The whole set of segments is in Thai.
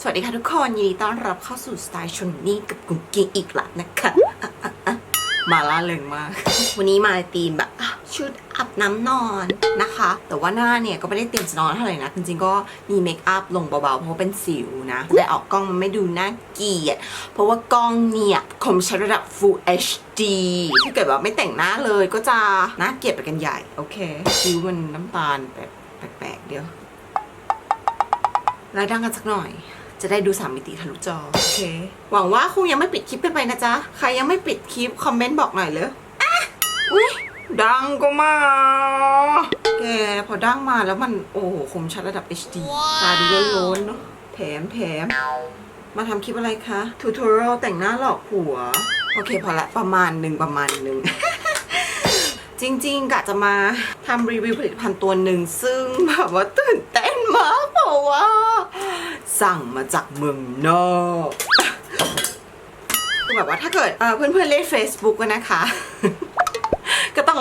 สวัสดีค่ะทุกคนยินดีต้อนรับเข้าสู่สไตล์ชนนี่กับกุ๊กกิ๊กอีกล้วนะคะะะะมาล่าเริงมาก วันนี้มาในธีมแบบชุดอาบน้ำนอนนะคะ แต่ว่าหน้าเนี่ยก็ไม่ได้เตรียมจะนอนเท่าไหร่นะ จริงๆก็มีเมคอัพลงเบาๆ เพราะเป็นสิวนะแต่ออกกล้องมันไม่ดูน่าเกลียด เพราะว่ากล้องเนี่ยคมชัดระดับ Full HD ถ้าเกิดว่าไม่แต่งหน้าเลยก็จะน่าเกลียดไปกันใหญ่ โอเคคิ้วมันน้ำตาลแบบแปลกๆเดียว แล้วดังกันสักหน่อย จะได้ดูสามมิติทะลุจอ โอเค หวังว่าคงยังไม่ปิดคลิปกันไปนะจ๊ะ ใครยังไม่ปิดคลิป คอมเมนต์บอกหน่อยเลยอะอุ้ยดังก็มา แกพอดังมาแล้วมันโอ้โหคมชัดระดับ HD ตาดูโล้นๆเนาะแถมแถมมาทำคลิปอะไรคะทูทอเรียลแต่งหน้าหลอกผัว โอเคพอละประมาณหนึ่งประมาณหนึ่ง จริง ๆกะจะมาทำรีวิวผลิตภัณฑ์ตัวหนึ่ง ซึ่งแบบว่าตื่นเต้นมากเพราะว่า สั่งมาจากเมืองนอกคือแบบว่าถ้าเกิดเพื่อนๆเล่น Facebook กันนะคะ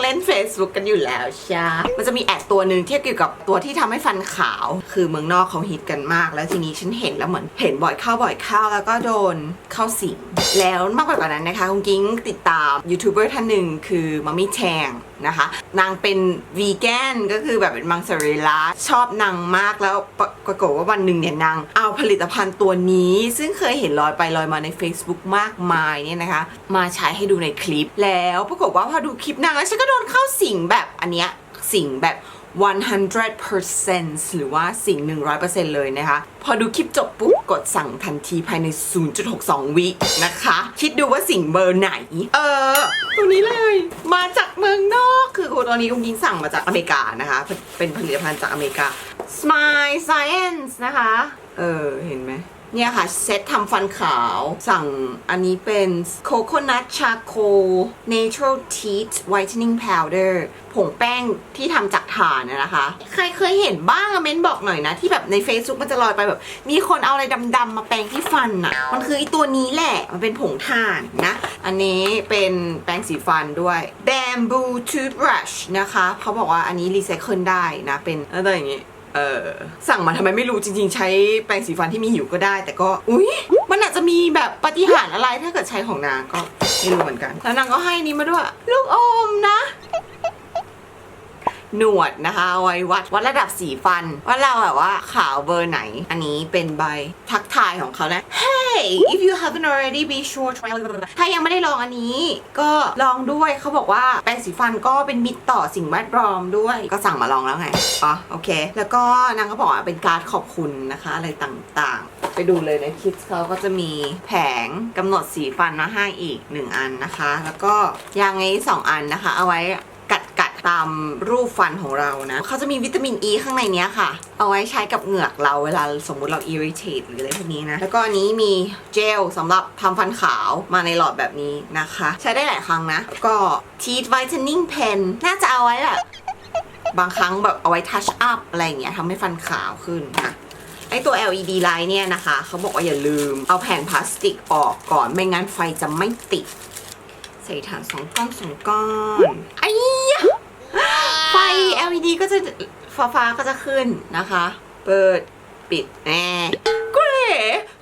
เล่น Facebook กันอยู่แล้วใช่มันจะมีแอดตัวหนึ่งที่เกี่ยวกับตัวที่ทำให้ฟันขาว คือเมืองนอกเขาฮิตกันมาก แล้วทีนี้ฉันเห็นแล้วเหมือนเห็นบ่อยเข้าบ่อยเข้าแล้วก็โดนเข้าสิงแล้วมากกว่านั้นนะคะคุณกิ้งติดตามยูทูบเบอร์ท่านหนึ่งคือมัมมี่แชงนะคะ นางเป็นวีแกนก็คือแบบเป็นมังสวิรัตชอบนางมากแล้วปรปรากฏว่าวันหนึ่งเนี่ยนางเอาผลิตภัณฑ์ตัวนี้ ซึ่งเคยเห็นลอยไปลอยมาใน Facebook มากมายเนี่ยนะคะ มาใช้ให้ดูในคลิปแล้วปรากฏว่าพอดูคลิปนางแล้วฉันก็โดนเข้าสิงแบบอันเนี้ยสิงแบบ 100%หรือว่าสิ่ง 100%เลยนะคะ พอดูคลิปจบปุ๊บกดสั่งทันทีภายใน 0.62 วินะคะ คิดดูว่าสิ่งเบอร์ไหน เออ ตัวนี้เลย มาจากเมืองนอก คือตัวนี้กุ้งยิงสั่งมาจากอเมริกานะคะ เป็นผลิตภัณฑ์จากอเมริกา Smile Science นะคะ เออ เห็นไหม เนี่ยค่ะ เซตทำฟันขาว สั่งอันนี้เป็น Coconut Charcoal Natural Teeth Whitening Powder ผงแป้งที่ทำจากถ่านนะคะ ใครเคยเห็นบ้างอเม้นบอกหน่อยนะ ที่แบบใน Facebook มันจะลอยไปแบบ มีคนเอาอะไรดำๆมาแปรงที่ฟันอะมันคือไอตัวนี้แหละ มันเป็นผงถ่านนะ อันนี้เป็นแปรงสีฟันด้วย Bamboo Toothbrush นะคะ เขาบอกว่าอันนี้รีไซเคิลได้นะ เป็นอะไรอย่างงี้ เออสั่งมาทำไมไม่รู้จริง ๆ ใช้แปรงสีฟันที่มีอยู่ก็ได้ แต่ก็อุ๊ยมันอาจจะมีแบบปฏิหารอะไรถ้าเกิดใช้ของนางก็ไม่รู้เหมือนกัน แล้วนางก็ให้นี้มาด้วย ลูกอมนะ หนวดนะคะเอาไว้วัดวัดระดับสีฟัน ว่าเราแบบว่าขาวเบอร์ไหน อันนี้เป็นใบทักทายของเขานะ Hey if you haven't already be sure try ถ้ายังไม่ได้ลองอันนี้ ก็ลองด้วยเขาบอกว่าแปรงสีฟันก็เป็นมิตรต่อสิ่งแวดล้อมด้วย ก็สั่งมาลองแล้วไงอ๋อโอเค แล้วก็นางก็บอกว่าเป็นการ์ดขอบคุณนะคะอะไรต่างๆ ไปดูเลยในคิดเขาก็จะมีแผงกำหนดสีฟันมาให้อีกหนึ่งอันนะคะ แล้วก็ยางไอ้สองอันนะคะ เอาไว้ ตามรูปฟันของเรานะ เขาจะมีวิตามินอ e ีข้างในเนี้ยค่ะ เอาไว้ใช้กับเหงือกเราเวลาสมมุติเรา irritate หรืออะไรพวกนี้นะ แล้วก็อันนี้มีเจลสำหรับทำฟันขาวมาในหลอดแบบนี้นะคะ ใช้ได้หลายครั้งนะ ก็ teeth whitening pen น่าจะเอาไว้แบบบางครั้งแบบเอาไว้ touch up อะไรอย่างเงี้ยทำให้ฟันขาวขึ้นนะไอตัว LED light เนี่ยนะคะ เขาบอกว่าอย่าลืมเอาแผ่นพลาสติกออกก่อน ไม่งั้นไฟจะไม่ติด ใส่ถ่านสองก้อนสองก้อนไอ้ ไฟ LED ก็จะฟ้าฟ้าๆก็จะขึ้นนะคะ เปิดปิดแน่ก็เลย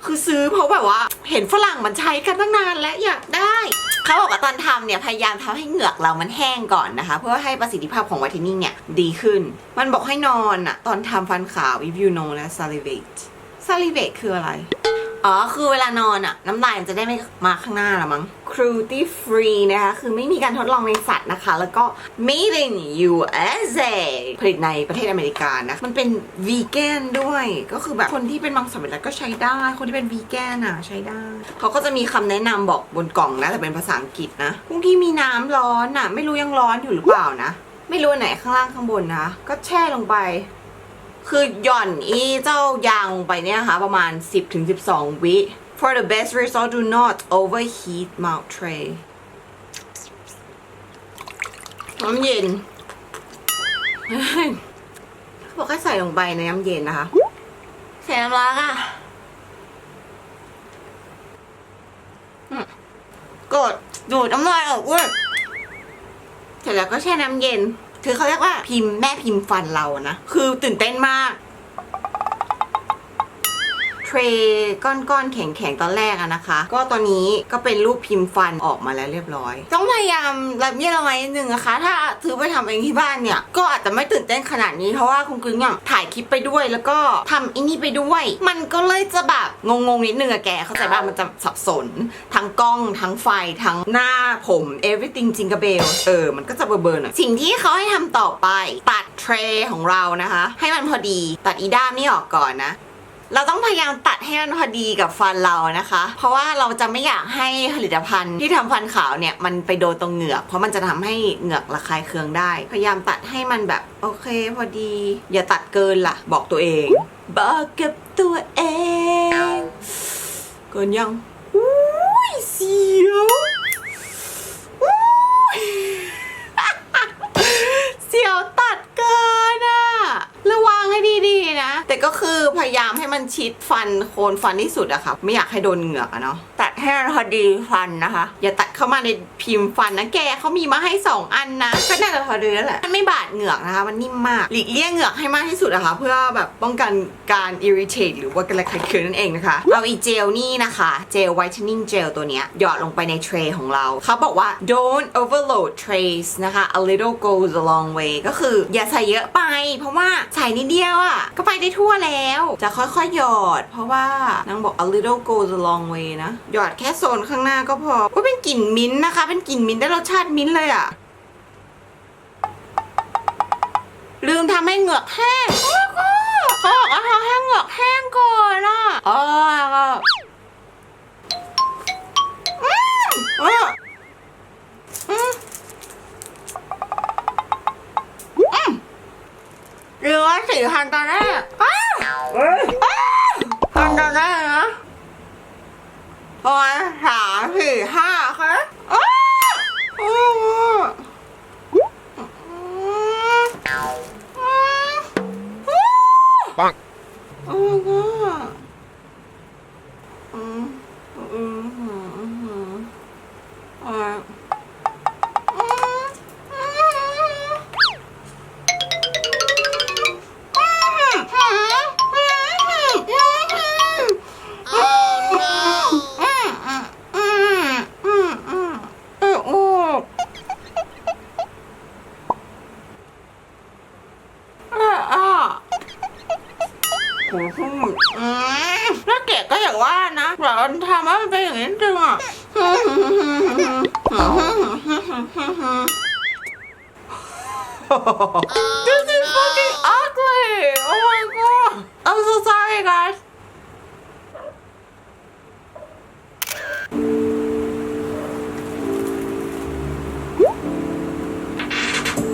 คือซื้อเพราะแบบว่า เห็นฝรั่งมันใช้กันตั้งนานและอยากได้เขาบอกว่าตอนทำเนี่ยพยายามทำให้เหงือกเรามันแห้งก่อนนะคะ เพื่อให้ประสิทธิภาพของไวท์เทนนิ่งเนี่ยดีขึ้น มันบอกให้นอนอะตอนทำฟันขาว if you know นะ salivate salivate คืออะไร อ๋อ คือเวลานอนอะน้ำลายมันจะได้ไม่มาข้างหน้าละมั้ง cruelty free นะคะ คือไม่มีการทดลองในสัตว์นะคะ แล้วก็ made in USA ผลิตในประเทศอเมริกานะ มันเป็น vegan ด้วย ก็คือแบบคนที่เป็นมังสวิรัตก็ใช้ได้ คนที่เป็น vegan อะใช้ได้ เขาก็จะมีคำแนะนำบอกบนกล่องนะ แต่เป็นภาษาอังกฤษนะพรุ่งที่มีน้ำร้อนอะไม่รู้ยังร้อนอยู่หรือเปล่านะ ไม่รู้ไหนข้างล่างข้างบนนะ ก็แช่ลงไป คือหย่อนอีเจ้ายางลงไปเนี่ยนะคะประมาณ 10-12 วิ For the best result do not overheat mouth tray น้ำเย็นเฮ้ยเขาบอกให้ใส่ลงไปในน้ำเย็นนะคะใส่น้ำร้อนอะอืมกดดูดน้ำลายออกเว้ยเสร็จแล้วก็แช่น้ำเย็น คือเขาเรียกว่าพิมพ์แม่พิมพ์ฟันเราอะนะ คือตื่นเต้นมาก รย์ก้อนๆแข็งๆตอนแรกอะนะคะ ก็ตอนนี้ก็เป็นรูปพิมพ์ฟันออกมาแล้วเรียบร้อย ต้องพยายามระเบียดระวังนิดนึงนะคะ ถ้าถือไปทำเองที่บ้านเนี่ย ก็อาจจะไม่ตื่นเต้นขนาดนี้เพราะว่าคุณกึ้งอะถ่ายคลิปไปด้วย แล้วก็ทำอินี่ไปด้วย มันก็เลยจะแบบงงๆนิดนึงอะแกเข้าใจป่ะมันจะสับสน ทั้งกล้องทั้งไฟทั้งหน้าผม everything จิงกระเบลเออมันก็จะเบอร์ๆหน่อยสิ่งที่เขาให้ทำต่อไปตัดเทรของเรานะคะ ให้มันพอดีตัดอีด้ามนี่ออกก่อนนะ เราต้องพยายามตัดให้มันพอดีกับฟันเรานะคะ เพราะว่าเราจะไม่อยากให้ผลิตภัณฑ์ที่ทำฟันขาวเนี่ยมันไปโดนตรงเหงือก เพราะมันจะทำให้เหงือกระคายเคืองได้ พยายามตัดให้มันแบบโอเคพอดี อย่าตัดเกินล่ะ บอกตัวเอง บอกกับตัวเอง เกินยังอุ้ยเสียวอุ้ยเสียวตัดเกินอะ ระวังให้ดีๆนะ แต่ก็คือพยายามให้มันชิดฟันโคนฟันที่สุดอะค่ะ ไม่อยากให้โดนเหงือกอะเนาะตัด ให้มันพอดีฟันนะคะ อย่าตัดเข้ามาในพิมพ์ฟันนะแกเขามีมาให้สองอันนะก็น่าจะพอดีแล้วแหละมันไม่บาดเหงือกนะคะ มันนิ่มมาก หลีกเลี่ยงเหงือกให้มากที่สุดอะคะ เพื่อแบบป้องกันการ irritate หรือว่าการระคายเคืองนั่นเองนะคะเอาอีเจลนี่นะคะ เจล whitening gel ตัวเนี้ยหยอดลงไปในเทรย์ของเราเขาบอกว่า don't overload trays นะคะ a little goes a long way ก็คืออย่าใส่เยอะไป เพราะว่าใส่นิดเดียวอะก็ไปได้ทั่วแล้ว จะค่อยๆหยอด เพราะว่านางบอก a little goes a long way นะหยอดแค่โซนข้างหน้าก็พอก็เป็นกลิ่นมิ้นท์นะคะ เป็นกลิ่นมิ้นท์ได้รสชาติมิ้นท์เลยอะลืมทำให้เหงือกแห้งเขาบอกว่าทำให้เหงือกแห้งก่อนอะเออก็อืมอืมอืมอืมเหลือสี่พันตอนแรกอ้าวอ้าวพันตอนแรก นะพอสามสี่ห้าค่ะ โอ้โหอืมแล้วเกดก็อย่างว่านะแต่มันทำให้มันเป็นอย่างนี้จริงอะ This is fucking ugly! Oh my god! I'm so sorry, guys.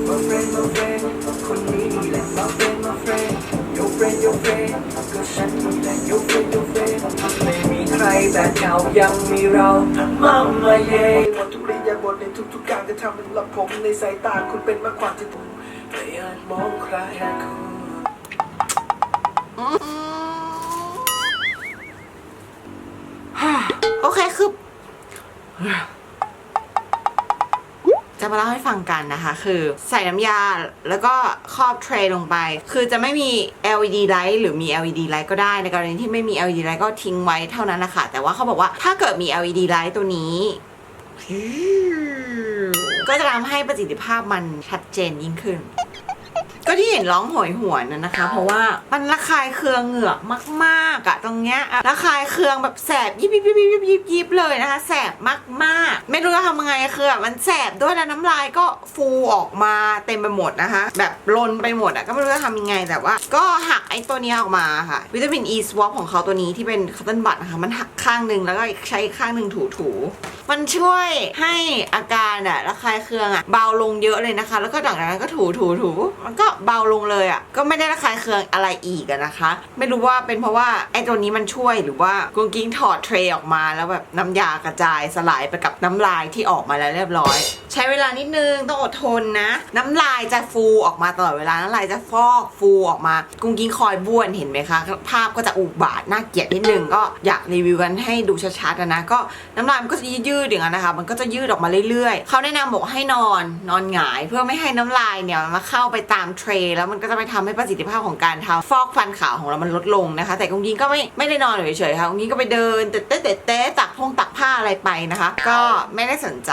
มาเฟรนมาเฟรนคนนี้นี่แหละมาเฟรนมาเฟรนโยเฟรนโยเฟรน ฉันนี่แหละโยเฟรนโยเฟรไม่มีใครแบบเก่ายังมีเรามามาเย่หมดทุกเรียาบทในทุกๆการกระทำสำหรับผมในสายตาคุณเป็นมากกว่าที่ผมไม่อาจมองใครคุณโอเคคือ จะมาเล่าให้ฟังกันนะคะ คือใส่น้ำยาแล้วก็ครอบเทรย์ลงไป คือจะไม่มี LED light หรือมี LED light ก็ได้ในกรณีที่ไม่มี LED light ก็ทิ้งไว้เท่านั้นนะคะแต่ว่าเขาบอกว่าถ้าเกิดมี LED light ตัวนี้ก็จะทำให้ประสิทธิภาพมันชัดเจนยิ่งขึ้น ก็ที่เห็นร้องโหยหวนนะนะคะ เพราะว่ามันระคายเคืองเหงือกมากๆอะตรงเนี้ยอะระคายเคืองแบบแสบยิบยิบยิบยิบยิบยิบเลยนะคะ แสบมากๆ ไม่รู้จะทำยังไงคือแบบมันแสบด้วยแล้วน้ำลายก็ฟูออกมาเต็มไปหมดนะคะ แบบลนไปหมดอะก็ไม่รู้จะทำยังไงแต่ว่า ก็หักไอ้ตัวนี้ออกมาค่ะวิตามิน E swap ของเขาตัวนี้ที่เป็นคัตเติลบัตนะคะมันหักข้างหนึ่งแล้วก็ใช้ข้างหนึ่งถูถูๆมันช่วยให้อาการอะระคายเคืองอะเบาลงเยอะเลยนะคะ แล้วก็หลังจากนั้นก็ถูถูถูมันก็เบาลงเลยอะก็ไม่ได้ระคายเคืองอะไรอีกอะนะคะ ไม่รู้ว่าเป็นเพราะว่าไอ้ตัวนี้มันช่วยหรือว่ากุ้งกิ้งถอดเทรย์ออกมาแล้วแบบน้ำยากระจายสลายไปกับน้ำลายที่ออกมาแล้วเรียบร้อย ใช้เวลานิดนึงต้องอดทนนะ น้ำลายจะฟูออกมาตลอดเวลาน้ำลายจะฟอกฟูออกมา กุ้งกิ้งคอยบ้วนเห็นไหมคะ ภาพก็จะอุบาทน่าเกลียดนิดนึงก็อยากรีวิวกันให้ดูชัดๆนะก็น้ำลายมันก็จะยืดยืดอย่างนั้นนะคะ มันก็จะยืดออกมาเรื่อยๆ เขาแนะนำบอกให้นอนนอนหงายเพื่อไม่ให้น้ำลายเนี่ยมันมาเข้าไปตามเทรย์แล้วมันก็จะไปทำให้ประสิทธิภาพของการทาฟอกฟันขาวของเรามันลดลงนะคะ แต่กุ้งยิงก็ไม่ไม่ได้นอนเฉยๆค่ะกุ้งยิงก็ไปเดินเตะเตะเตะตักพงตักผ้าอะไรไปนะคะ ก็ไม่ได้สนใจ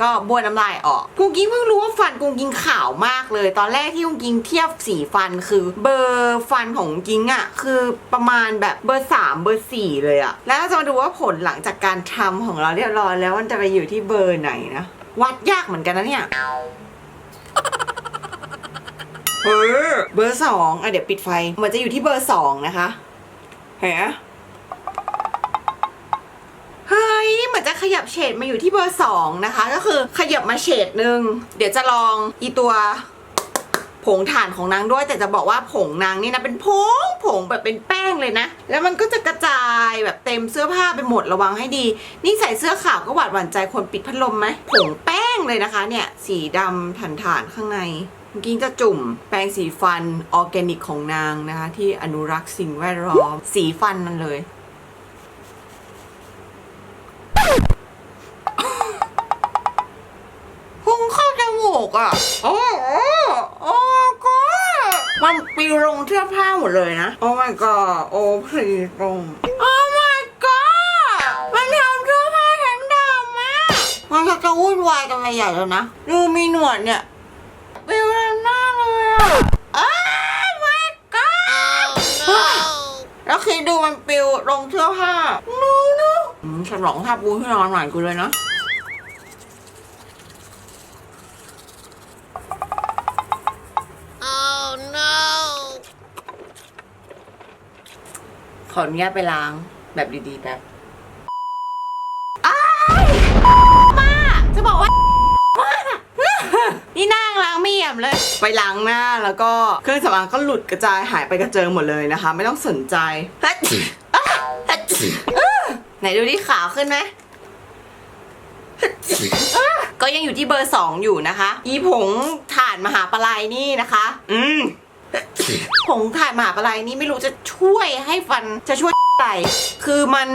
ก็บ้วนน้ำลายออกกุ้งยิงเพิ่งรู้ว่าฟันกุ้งยิงขาวมากเลย ตอนแรกที่กุ้งยิงเทียบสีฟันคือเบอร์ฟันของกุ้งอะคือประมาณแบบเบอร์สามเบอร์สี่เลยอะแล้วเราจะมาดูว่าผลหลังจากการทำของเราเรียบร้อยแล้วมันจะไปอยู่ที่เบอร์ไหนนะวัดยากเหมือนกันนะเนี่ยเออเบอร์สองอะเดี๋ยวปิดไฟ มันจะอยู่ที่เบอร์สองนะคะเห็น ขยับเฉดมาอยู่ที่เบอร์สองนะคะ ก็คือขยับมาเฉดหนึ่งเดี๋ยวจะลองอีตัวผงถ่านของนางด้วย แต่จะบอกว่าผงนางนี่นะเป็นผงผงแบบเป็นแป้งเลยนะ แล้วมันก็จะกระจายแบบเต็มเสื้อผ้าไปหมดระวังให้ดี นี่ใส่เสื้อขาวก็หวาดหวั่นใจคนปิดพัดลมไหมผงแป้งเลยนะคะ เนี่ยสีดำถ่านถ่านๆข้างในกี้จะจุ่มแปรงสีฟันออร์แกนิกของนางนะคะ ที่อนุรักษ์สิ่งแวดล้อมสีฟันมันเลย กอะ โอ้โอ้โอ้ก็มันปลิวลงเสื้อผ้าหมดเลยนะ โอ้ my god โอ้พลีลงโอ้ my god มันทำเสื้อผ้าทั้งดำอะมันจะจะวุ่นวายกันไปใหญ่แล้วนะ ดูมีหนวดเนี่ยปลิวเต็มหน้าเลยอะโอ้ my god แล้วคิดดูมันปลิวลงเสื้อผ้านูนูอืมฉลองผ้าปูที่นอนใหม่กูเลยนะ ขออนุญาตไปล้างแบบดีๆแป๊บอ้ายมาจะบอกว่านี่นั่งล้างไม่เอี่ยมเลย ไปล้างหน้าแล้วก็เครื่องสำอางก็หลุดกระจายหายไปกระเจิงหมดเลยนะคะ ไม่ต้องสนใจเฮ้ยอะเฮ้ยอะไหนดูที่ขาวขึ้นไหมอะก็ยังอยู่ที่เบอร์สองอยู่นะคะ อีผงถ่านมหาปลายนี่นะคะ อืม ผงถ่ายมหาปลายนี่ไม่รู้จะช่วยให้ฟันจะช่วยอะไรคือมัน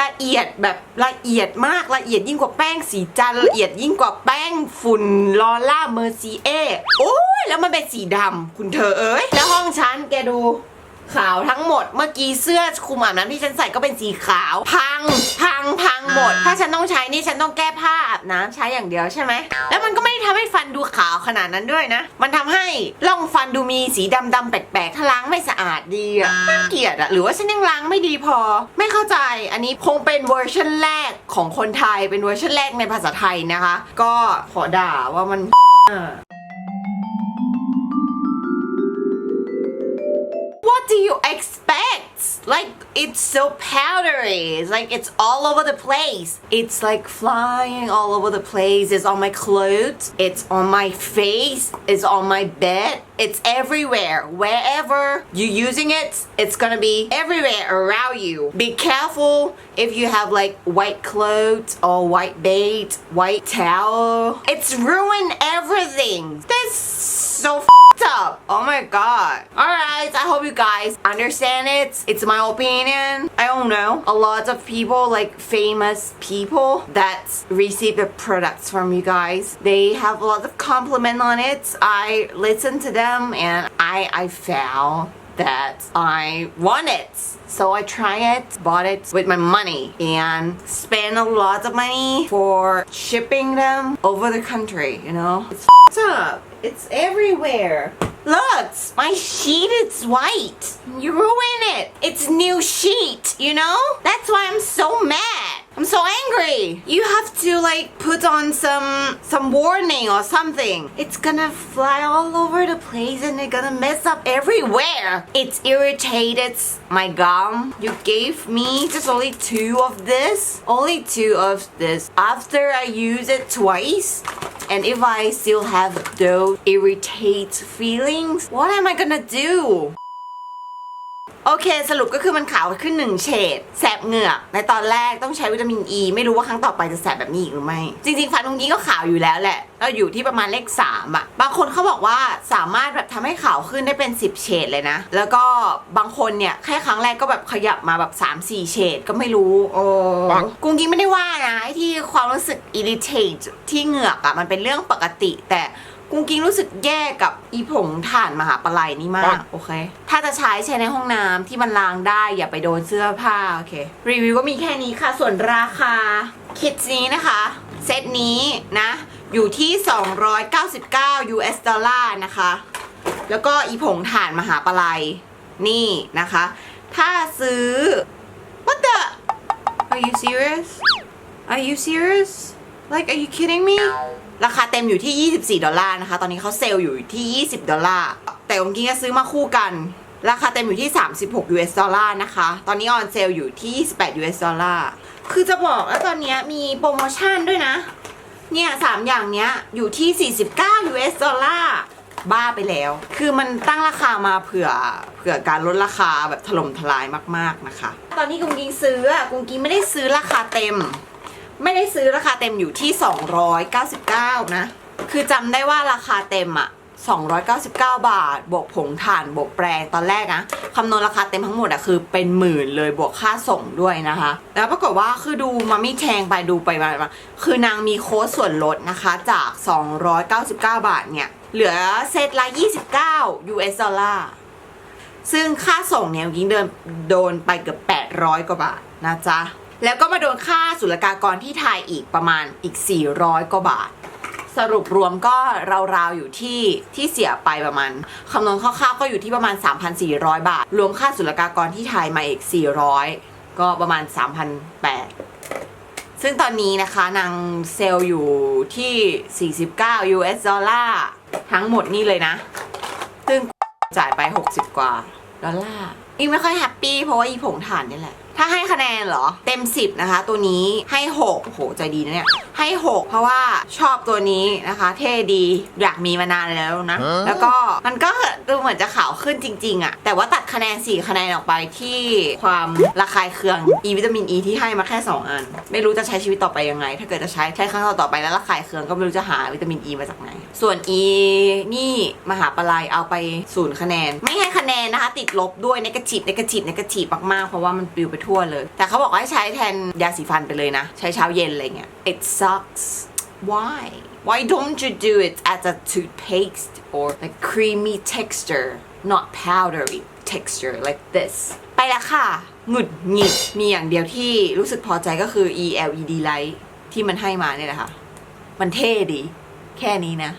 ละเอียดแบบละเอียดมากละเอียดยิ่งกว่าแป้งสีจันละเอียดยิ่งกว่าแป้งฝุ่นลอล่าเมอร์ซีเอโอ้ยแล้วมันเป็นสีดำคุณเธอเอ้ยแล้วห้องฉันแกดู ขาวทั้งหมด เมื่อกี้เสื้อคลุมอาบน้ำที่ฉันใส่ก็เป็นสีขาว พัง พัง พังหมด ถ้าฉันต้องใช้นี่ฉันต้องแก้ผ้าอาบน้ำใช้อย่างเดียวใช่ไหม แล้วมันก็ไม่ได้ทำให้ฟันดูขาวขนาดนั้นด้วยนะ มันทำให้ร่องฟันดูมีสีดำดำๆแปลกๆถ้าล้างไม่สะอาดดีอะน่าเกลียดอะหรือว่าฉันยังล้างไม่ดีพอ ไม่เข้าใจ อันนี้คงเป็นเวอร์ชันแรกของคนไทย เป็นเวอร์ชันแรกในภาษาไทยนะคะ ก็ขอด่าว่ามันอ่า you expect? Like, it's so powdery. It's like it's all over the place. It's like flying all over the place. It's on my clothes. It's on my face. It's on my bed. It's everywhere. Wherever you're using it, it's gonna be everywhere around you. Be careful if you have like white clothes or white bait, white towel. It's ruined everything. That's so Oh my god. Alright, I hope you guys understand it. It's my opinion. I don't know. A lot of people, like famous people that receive the products from you guys, they have a lot of compliment on it. I listen to them and I I found that I want it. So I try it, bought it with my money, and spend a lot of money for shipping them over the country, you know? It's up. It's everywhere. Look, my sheet is white. You ruin it. It's new sheet, you know? That's why I'm so mad. I'm so angry. You have to like put on some some warning or something. It's gonna fly all over the place and they're gonna mess up everywhere. It's irritated my gum. You gave me just only two of this. Only two of this. After I use it twice, and if I still have those irritate feelings, what am I gonna do? โอเค สรุปก็คือมันขาวขึ้นหนึ่งเฉดแสบเหงือกในตอนแรกต้องใช้วิตามินอ e, ีไม่รู้ว่าครั้งต่อไปจะแสบแบบนี้อีกหรือไม่ จริงๆ ฟันตรงนี้ก็ขาวอยู่แล้วแหละเราอยู่ที่ประมาณเลข3อะบางคนเขาบอกว่าสามารถแบบทำให้ขาวขึ้นได้เป็น 10 เฉดเลยนะ แล้วก็บางคนเนี่ยแค่ครั้งแรกก็แบบขยับมาแบบ 3-4 เฉดก็ไม่รู้โอ้กุ้งกิ้งไม่ได้ว่านะไอ้ที่ความรู้สึก irritate ที่เหงือกอะมันเป็นเรื่องปกติแต่ กุ้งกิ้งรู้สึกแย่กับอีผงถ่านมหาปลัยนี่มาก โอเค ถ้าจะใช้ใช้ในห้องน้ำที่มันล้างได้อย่าไปโดนเสื้อผ้า โอเค รีวิวก็มีแค่นี้ค่ะ ส่วนราคา คิดนี้นะคะ เซตนี้นะ อยู่ที่ 299 US ดอลลาร์นะคะ แล้วก็อีผงถ่านมหาปลัยนี่นะคะ ถ้าซื้อ what the are you serious are you serious like are you kidding me ราคาเต็มอยู่ที่ 24 ดอลลาร์นะคะ ตอนนี้เขาเซลล์อยู่ที่ 20 ดอลลาร์ แต่ผมกินก็ซื้อมาคู่กัน ราคาเต็มอยู่ที่ 36 US ดอลลาร์นะคะ ตอนนี้ออนเซลล์อยู่ที่ 28 US ดอลลาร์ คือจะบอกแล้วตอนนี้มีโปรโมชั่นด้วยนะ เนี่ยสามอย่างเนี้ยอยู่ที่ 49 US ดอลลาร์ บ้าไปแล้ว คือมันตั้งราคามาเผื่อเผื่อการลดราคาแบบถล่มทลายมากๆนะคะ ตอนนี้กุงกิงซื้ออะกุงกิงไม่ได้ซื้อราคาเต็ม ไม่ได้ซื้อราคาเต็มอยู่ที่ 299 นะ คือจำได้ว่าราคาเต็มอะ299 บาท บวกผงถ่านบวกแปรงตอนแรกนะคำนวณราคาเต็มทั้งหมดอะคือเป็นหมื่นเลยบวกค่าส่งด้วยนะคะ แล้วปรากฏว่าคือดูมาไม่แทงไปดูไปมามา คือนางมีโค้ดส่วนลดนะคะจาก 299 บาทเนี่ย เหลือเซตละ 29 US ดอลลาร์ซึ่งค่าส่งเนี่ยยิงเดินโดนไปเกือบ800 กว่าบาทนะจ๊ะ แล้วก็มาโดนค่าศุลกากรที่ไทยอีกประมาณอีก 400 กว่าบาท สรุปรวมก็ราวๆอยู่ที่ที่เสียไปประมาณคำนวณคร่าวๆก็อยู่ที่ประมาณ 3,400 บาท รวมค่าศุลกากรที่ไทยมาอีก 400 ก็ประมาณ 3,800 ซึ่งตอนนี้นะคะนางเซลล์อยู่ที่ 49 US ดอลลาร์ทั้งหมดนี่เลยนะ ซึ่งจ่ายไป 60 กว่าดอลลาร์อีไม่ค่อยแฮปปี้เพราะว่าอีผงถ่านนี่แหละ ถ้าให้คะแนนเหรอ เต็ม 10 นะคะ ตัวนี้ให้ 6 โอ้โห ใจดีนะเนี่ย ให้ 6 เพราะว่าชอบตัวนี้นะคะ เท่ดีอยากมีมานานแล้วนะฮะแล้วก็มันก็ดูเหมือนจะขาวขึ้นจริง ๆอะแต่ว่าตัดคะแนน 4 คะแนนออกไปที่ความระคายเคืองอีวิตามินอ e ีที่ให้มาแค่ 2 อัน ไม่รู้จะใช้ชีวิตต่อไปยังไง ถ้าเกิดจะใช้ใช้ครั้งต่อๆไปแล้วระคายเคืองก็ไม่รู้จะหาวิตามินอ e ีมาจากไหน ส่วน E นี่มหาปลายเอาไปศูนย์คะแนน ไม่ให้คะแนนนะคะ ติดลบด้วยนกาทีฟนกาทีฟนกาทีฟมากๆเพราะว่ามันปลิวไปทั่วเลย แต่เขาบอกว่าให้ใช้แทนยาสีฟันไปเลยนะ ใช้เช้าเย็นอะไรเงี้ย it sucks why why don't you do it as a toothpaste or a creamy texture not powdery texture like this ไปล้วค่ะหงุดหงิดมีอย่างเดียวที่รู้สึกพอใจก็คือ E LED light ที่มันให้มาเนี่ยแหละค่ะ มันเท่ดี แค่นี้นะ